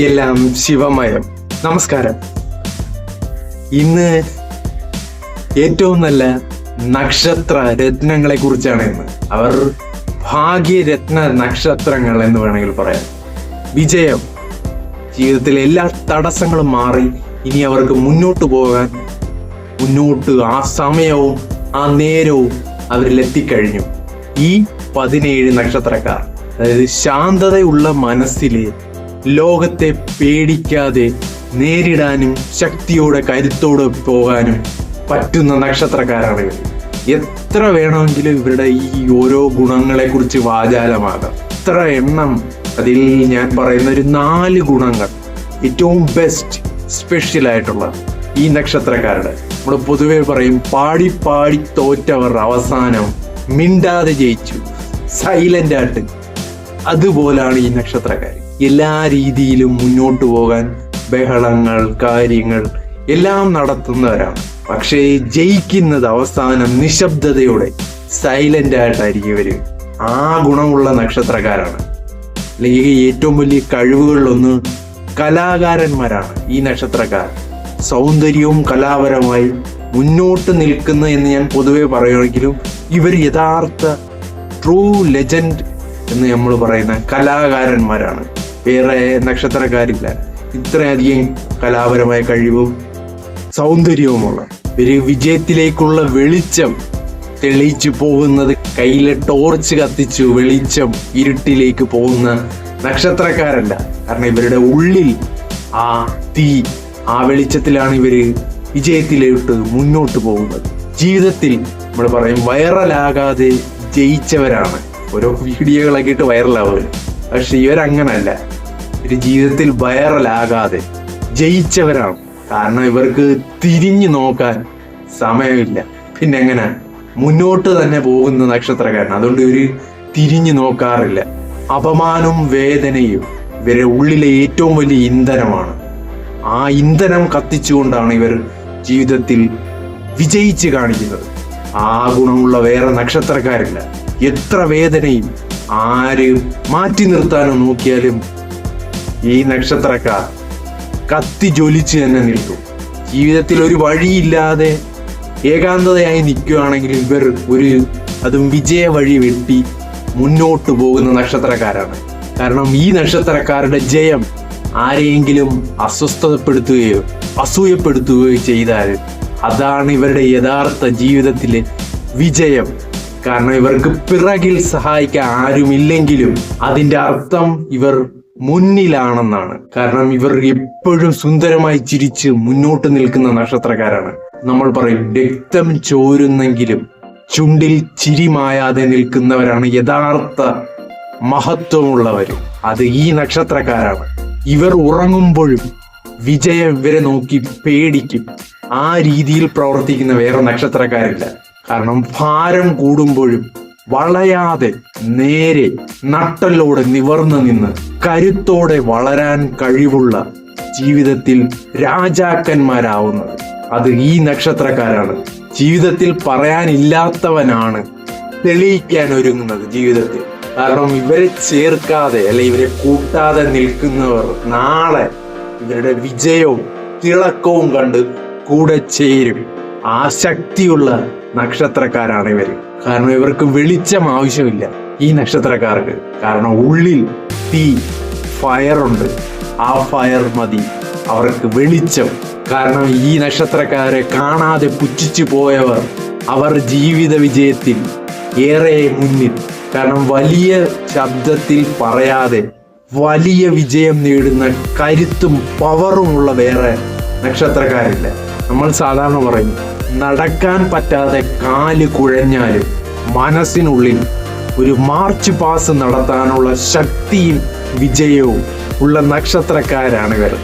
എല്ലാം ശിവമയം. നമസ്കാരം. ഇന്ന് ഏറ്റവും നല്ല നക്ഷത്ര രത്നങ്ങളെ കുറിച്ചാണ് ഇന്ന്. അവർ ഭാഗ്യരത്ന നക്ഷത്രങ്ങൾ എന്ന് വേണമെങ്കിൽ പറയാം. വിജയം. ജീവിതത്തിലെ എല്ലാ തടസ്സങ്ങളും മാറി ഇനി അവർക്ക് മുന്നോട്ട് പോകാൻ മുന്നോട്ട് ആ സമയവും ആ നേരവും അവരിൽ എത്തിക്കഴിഞ്ഞു. ഈ പതിനേഴ് നക്ഷത്രക്കാർ അതായത് ശാന്തതയുള്ള മനസ്സിൽ ലോകത്തെ പേടിക്കാതെ നേരിടാനും ശക്തിയോടെ കരുത്തോടെ പോകാനും പറ്റുന്ന നക്ഷത്രക്കാരാണ് എത്ര വേണമെങ്കിലും ഇവരുടെ ഈ ഓരോ ഗുണങ്ങളെ കുറിച്ച് വാചാലമാകാം. എത്ര എണ്ണം അതിൽ ഞാൻ പറയുന്ന ഒരു നാല് ഗുണങ്ങൾ ഏറ്റവും ബെസ്റ്റ് സ്പെഷ്യൽ ആയിട്ടുള്ള ഈ നക്ഷത്രക്കാരുടെ. നമ്മൾ പൊതുവെ പറയും പാടി പാടി തോറ്റവർ അവസാനം മിണ്ടാതെ ജയിച്ചു. സൈലന്റ് ആയിട്ട്. അതുപോലാണ് ഈ നക്ഷത്രക്കാർ എല്ലാ രീതിയിലും മുന്നോട്ട് പോകാൻ ബഹളങ്ങൾ കാര്യങ്ങൾ എല്ലാം നടത്തുന്നവരാണ്. പക്ഷേ ജയിക്കുന്നത് അവസാനം നിശബ്ദതയോടെ സൈലന്റ് ആയിട്ടായിരിക്കും ഇവർ. ആ ഗുണമുള്ള നക്ഷത്രക്കാരാണ്. അല്ലെങ്കിൽ ഏറ്റവും വലിയ കഴിവുകളിലൊന്ന് കലാകാരന്മാരാണ് ഈ നക്ഷത്രക്കാർ. സൗന്ദര്യവും കലാപരമായി മുന്നോട്ട് നിൽക്കുന്ന എന്ന് ഞാൻ പൊതുവെ പറയുമെങ്കിലും ഇവർ യഥാർത്ഥ ട്രൂ ലെജൻഡ് എന്ന് നമ്മൾ പറയുന്ന കലാകാരന്മാരാണ്. വേറെ നക്ഷത്രക്കാരില്ല. ഇത്രയധികം കലാപരമായ കഴിവും സൗന്ദര്യവുമുള്ള ഒരു വിജയത്തിലേക്കുള്ള വെളിച്ചം തെളിയിച്ചു പോകുന്നത് കയ്യിലെ ടോർച്ച് കത്തിച്ചു വെളിച്ചം ഇരുട്ടിലേക്ക് പോകുന്ന നക്ഷത്രക്കാരല്ല. കാരണം ഇവരുടെ ഉള്ളിൽ ആ തീ ആ വെളിച്ചത്തിലാണ് ഇവർ വിജയത്തിലോട്ട് മുന്നോട്ട് പോകുന്നത്. ജീവിതത്തിൽ നമ്മൾ പറയും വൈറലാകാതെ ജയിച്ചവരാണ്. ഓരോ വീഡിയോകളൊക്കെ ഇട്ട് വൈറലാവുക പക്ഷെ ഇവരങ്ങനല്ല. ഒരു ജീവിതത്തിൽ വൈറലാകാതെ ജയിച്ചവരാണ്. കാരണം ഇവർക്ക് തിരിഞ്ഞു നോക്കാൻ സമയമില്ല. പിന്നെ എങ്ങനെ മുന്നോട്ട് തന്നെ പോകുന്ന നക്ഷത്രക്കാരൻ അതുകൊണ്ട് ഇവർ തിരിഞ്ഞു നോക്കാറില്ല. അപമാനവും വേദനയും ഇവരുടെ ഉള്ളിലെ ഏറ്റവും വലിയ ഇന്ധനമാണ്. ആ ഇന്ധനം കത്തിച്ചുകൊണ്ടാണ് ഇവർ ജീവിതത്തിൽ വിജയിച്ച് കാണിക്കുന്നത്. ആ ഗുണമുള്ള വേറെ നക്ഷത്രക്കാരില്ല. എത്ര വേദനയും ആര് മാറ്റി നിർത്താനോ നോക്കിയാലും ഈ നക്ഷത്രക്കാർ കത്തി ജ്വലിച്ച് തന്നെ നിൽക്കും. ജീവിതത്തിൽ ഒരു വഴിയില്ലാതെ ഏകാന്തതയായി നിൽക്കുകയാണെങ്കിൽ ഇവർ ഒരു അതും വിജയ വഴി വെട്ടി മുന്നോട്ട് പോകുന്ന നക്ഷത്രക്കാരാണ്. കാരണം ഈ നക്ഷത്രക്കാരുടെ ജയം ആരെയെങ്കിലും അസ്വസ്ഥതപ്പെടുത്തുകയോ അസൂയപ്പെടുത്തുകയോ ചെയ്താൽ അതാണ് ഇവരുടെ യഥാർത്ഥ ജീവിതത്തിലെ വിജയം. കാരണം ഇവർക്ക് പിറകിൽ സഹായിക്കാൻ ആരുമില്ലെങ്കിലും അതിന്റെ അർത്ഥം ഇവർ മുന്നിലാണെന്നാണ്. കാരണം ഇവർ എപ്പോഴും സുന്ദരമായി ചിരിച്ച് മുന്നോട്ട് നിൽക്കുന്ന നക്ഷത്രക്കാരാണ്. നമ്മൾ പറയും രക്തം ചോരുന്നെങ്കിലും ചുണ്ടിൽ ചിരി മായാതെ നിൽക്കുന്നവരാണ് യഥാർത്ഥ മഹത്വമുള്ളവർ അത് ഈ നക്ഷത്രക്കാരാണ്. ഇവർ ഉറങ്ങുമ്പോഴും വിജയം ഇവരെ നോക്കി പേടിക്കും. ആ രീതിയിൽ പ്രവർത്തിക്കുന്ന വേറെ നക്ഷത്രക്കാരില്ല. കാരണം ഭാരം കൂടുമ്പോഴും വളയാതെ നേരെ നട്ടലോടെ നിവർന്നു നിന്ന് കരുത്തോടെ വളരാൻ കഴിവുള്ള ജീവിതത്തിൽ രാജാക്കന്മാരാവുന്നത്. അത് ഈ നക്ഷത്രക്കാരാണ്. ജീവിതത്തിൽ പറയാനില്ലാത്തവനാണ് തെളിയിക്കാൻ ഒരുങ്ങുന്നത് ജീവിതത്തിൽ. കാരണം ഇവരെ ചേർക്കാതെ അല്ലെ ഇവരെ കൂട്ടാതെ നിൽക്കുന്നവർ നാളെ ഇവരുടെ വിജയവും തിളക്കവും കണ്ട് കൂടെ ചേരും. ആ ശക്തിയുള്ള നക്ഷത്രക്കാരാണ് ഇവർ കാരണം ഇവർക്ക് വെളിച്ചം ആവശ്യമില്ല. ഈ നക്ഷത്രക്കാർക്ക്. കാരണം ഉള്ളിൽ തീ ഫയറുണ്ട് ആ ഫയർ മതി. അവർക്ക് വെളിച്ചം. കാരണം ഈ നക്ഷത്രക്കാരെ കാണാതെ പുച്ഛിച്ചു പോയവർ അവർ ജീവിത വിജയത്തിൽ ഏറെ മുന്നിൽ. കാരണം വലിയ ശബ്ദത്തിൽ പറയാതെ വലിയ വിജയം നേടുന്ന കരുത്തും പവറുമുള്ള വേറെ നക്ഷത്രക്കാരില്ല. നമ്മൾ സാധാരണ പറയും നടക്കാൻ പറ്റാതെ കാൽ കുഴഞ്ഞാലും മനസ്സിനുള്ളിൽ ഒരു മാർച്ച് പാസ് നടത്താനുള്ള ശക്തിയും വിജയവും ഉള്ള നക്ഷത്രക്കാരാണ് ഇവർ.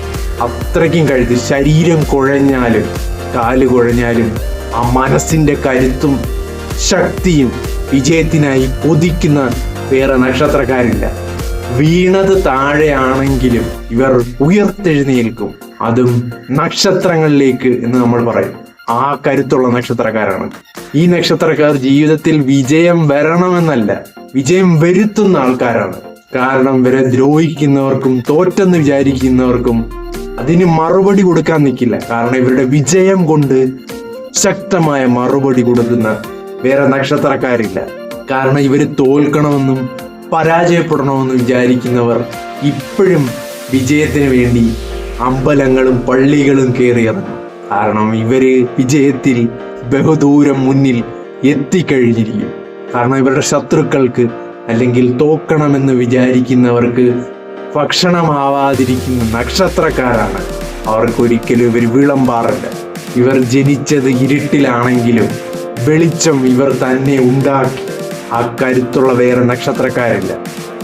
അത്രയ്ക്കും കഴുത്ത് ശരീരം കുഴഞ്ഞാലും കാൽ കുഴഞ്ഞാലും ആ മനസ്സിന്റെ കരുത്തും ശക്തിയും വിജയത്തിനായി കൊതിക്കുന്ന വേറെ നക്ഷത്രക്കാരില്ല. വീണത് താഴെയാണെങ്കിലും ഇവർ ഉയർത്തെഴുന്നേൽക്കും. അതും നക്ഷത്രങ്ങളിലേക്ക് എന്ന് നമ്മൾ പറയും. ആ കരുത്തുള്ള നക്ഷത്രക്കാരാണ്. ഈ നക്ഷത്രക്കാർ ജീവിതത്തിൽ വിജയം വരണമെന്നല്ല വിജയം വരുത്തുന്ന ആൾക്കാരാണ്. കാരണം ഇവരെ ദ്രോഹിക്കുന്നവർക്കും തോറ്റെന്ന് വിചാരിക്കുന്നവർക്കും അതിന് മറുപടി കൊടുക്കാൻ നിൽക്കില്ല. കാരണം ഇവരുടെ വിജയം കൊണ്ട് ശക്തമായ മറുപടി കൊടുക്കുന്ന വേറെ നക്ഷത്രക്കാരില്ല. കാരണം ഇവർ തോൽക്കണമെന്നും പരാജയപ്പെടണമെന്നും വിചാരിക്കുന്നവർ ഇപ്പോഴും വിജയത്തിന് വേണ്ടി അമ്പലങ്ങളും പള്ളികളും കയറിയിറങ്ങും കാരണം ഇവർ വിജയത്തിൽ ബഹുദൂരം മുന്നിൽ എത്തിക്കഴിഞ്ഞിരിക്കും. കാരണം ഇവരുടെ ശത്രുക്കൾക്ക് അല്ലെങ്കിൽ തോക്കണമെന്ന് വിചാരിക്കുന്നവർക്ക് ഭക്ഷണമാവാതിരിക്കുന്ന നക്ഷത്രക്കാരാണ്. അവർക്ക് ഒരിക്കലും ഇവർ വിളമ്പാറില്ല ഇവർ ജനിച്ചത് ഇരുട്ടിലാണെങ്കിലും വെളിച്ചം ഇവർ തന്നെ ഉണ്ടാക്കി. ആ കരുത്തുള്ള വേറെ നക്ഷത്രക്കാരില്ല.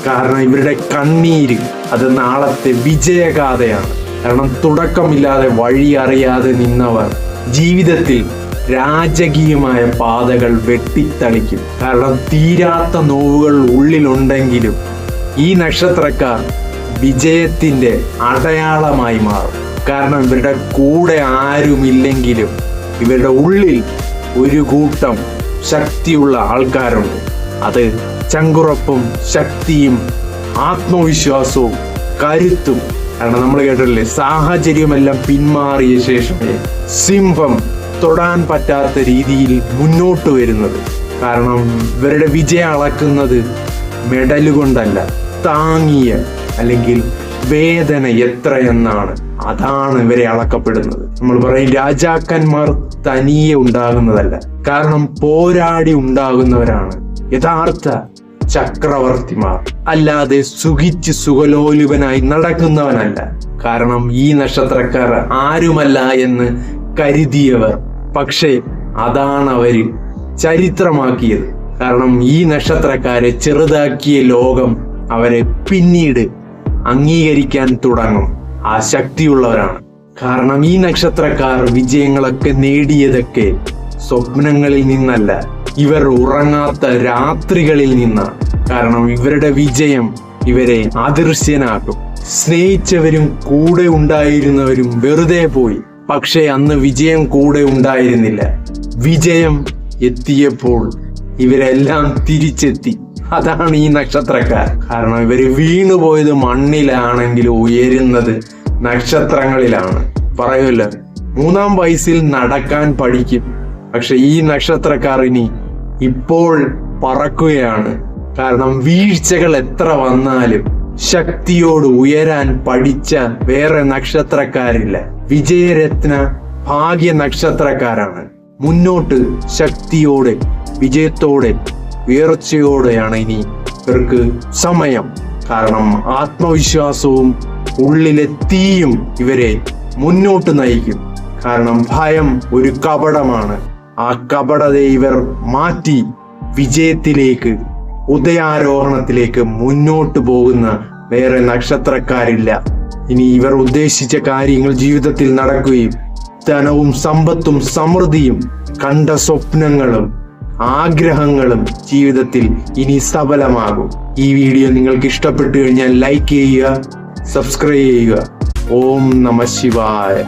കാരണം ഇവരുടെ കണ്ണീര് അത് നാളത്തെ വിജയഗാഥയാണ്. കാരണം തുടക്കമില്ലാതെ വഴി അറിയാതെ നിന്നവർ ജീവിതത്തിൽ രാജകീയമായ പാതകൾ വെട്ടിത്തളിക്കും കാരണം തീരാത്ത നോവുകൾ ഉള്ളിലുണ്ടെങ്കിലും ഈ നക്ഷത്രക്കാർ വിജയത്തിന്റെ അടയാളമായി മാറും. കാരണം ഇവരുടെ കൂടെ ആരുമില്ലെങ്കിലും ഇവരുടെ ഉള്ളിൽ ഒരു കൂട്ടം ശക്തിയുള്ള ആൾക്കാരുണ്ട്. അത് ചങ്കുറപ്പും ശക്തിയും ആത്മവിശ്വാസവും കരുത്തും കാരണം നമ്മൾ കേട്ടിട്ടില്ലേ? സാഹചര്യമെല്ലാം പിന്മാറിയ ശേഷം സിംഹം തൊടാൻ പറ്റാത്ത രീതിയിൽ മുന്നോട്ട് വരുന്നത്. കാരണം ഇവരുടെ വിജയം അളക്കുന്നത് മെഡൽ കൊണ്ടല്ല താങ്ങിയ അല്ലെങ്കിൽ വേദന എത്രയെന്നാണ് അതാണ് ഇവരെ അളക്കപ്പെടുന്നത്. നമ്മൾ പറയും രാജാക്കന്മാർ തനിയെ ഉണ്ടാകുന്നതല്ല. കാരണം പോരാടി ഉണ്ടാകുന്നവരാണ്. യഥാർത്ഥ ചക്രവർത്തിമാർ. അല്ലാതെ സുഖിച്ച് സുഖലോലുപനായി നടക്കുന്നവനല്ല. കാരണം ഈ നക്ഷത്രക്കാർ ആരുമല്ല എന്ന് കരുതിയവർ. പക്ഷേ അതാണ് അവർ ചരിത്രമാക്കിയത്. കാരണം ഈ നക്ഷത്രക്കാരെ ചെറുതാക്കിയ ലോകം അവരെ പിന്നീട് അംഗീകരിക്കാൻ തുടങ്ങും. ആ ശക്തിയുള്ളവരാണ്. കാരണം ഈ നക്ഷത്രക്കാർ വിജയങ്ങളൊക്കെ നേടിയതൊക്കെ സ്വപ്നങ്ങളിൽ നിന്നല്ല ഇവർ ഉറങ്ങാത്ത രാത്രികളിൽ നിന്നാണ്. കാരണം ഇവരുടെ വിജയം ഇവരെ അദൃശ്യനാക്കും സ്നേഹിച്ചവരും കൂടെ ഉണ്ടായിരുന്നവരും വെറുതെ പോയി. പക്ഷേ അന്ന് വിജയം കൂടെ ഉണ്ടായിരുന്നില്ല. വിജയം എത്തിയപ്പോൾ ഇവരെല്ലാം തിരിച്ചെത്തി. അതാണ് ഈ നക്ഷത്രക്കാർ. കാരണം ഇവർ വീണുപോയത് മണ്ണിലാണെങ്കിൽ ഉയരുന്നത് നക്ഷത്രങ്ങളിലാണ്. പറയുമല്ലോ മൂന്നാം വയസ്സിൽ നടക്കാൻ പഠിക്കും. പക്ഷെ ഈ നക്ഷത്രക്കാർ ഇനി ഇപ്പോൾ പറക്കുകയാണ്. കാരണം വീഴ്ചകൾ എത്ര വന്നാലും ശക്തിയോട് ഉയരാൻ പഠിച്ച വേറെ നക്ഷത്രക്കാരില്ല. വിജയരത്ന ഭാഗ്യ നക്ഷത്രക്കാരാണ്. മുന്നോട്ട് ശക്തിയോടെ വിജയത്തോടെ ഉയർച്ചയോടെയാണ് ഇനി ഇവർക്ക് സമയം. കാരണം ആത്മവിശ്വാസവും ഉള്ളിലെ തീയും ഇവരെ മുന്നോട്ട് നയിക്കും. കാരണം ഭയം ഒരു കപടമാണ്. ആ കപടതയെ ഇവർ മാറ്റി വിജയത്തിലേക്ക് ഉദയാരോഹണത്തിലേക്ക് മുന്നോട്ട് പോകുന്ന വേറെ നക്ഷത്രക്കാരില്ല. ഇനി ഇവർ ഉദ്ദേശിച്ച കാര്യങ്ങൾ ജീവിതത്തിൽ നടക്കുകയും ധനവും സമ്പത്തും സമൃദ്ധിയും കണ്ട സ്വപ്നങ്ങളും ആഗ്രഹങ്ങളും ജീവിതത്തിൽ ഇനി സഫലമാകും. ഈ വീഡിയോ നിങ്ങൾക്ക് ഇഷ്ടപ്പെട്ടു കഴിഞ്ഞാൽ ലൈക്ക് ചെയ്യുക സബ്സ്ക്രൈബ് ചെയ്യുക. ഓം നമ ശിവായ.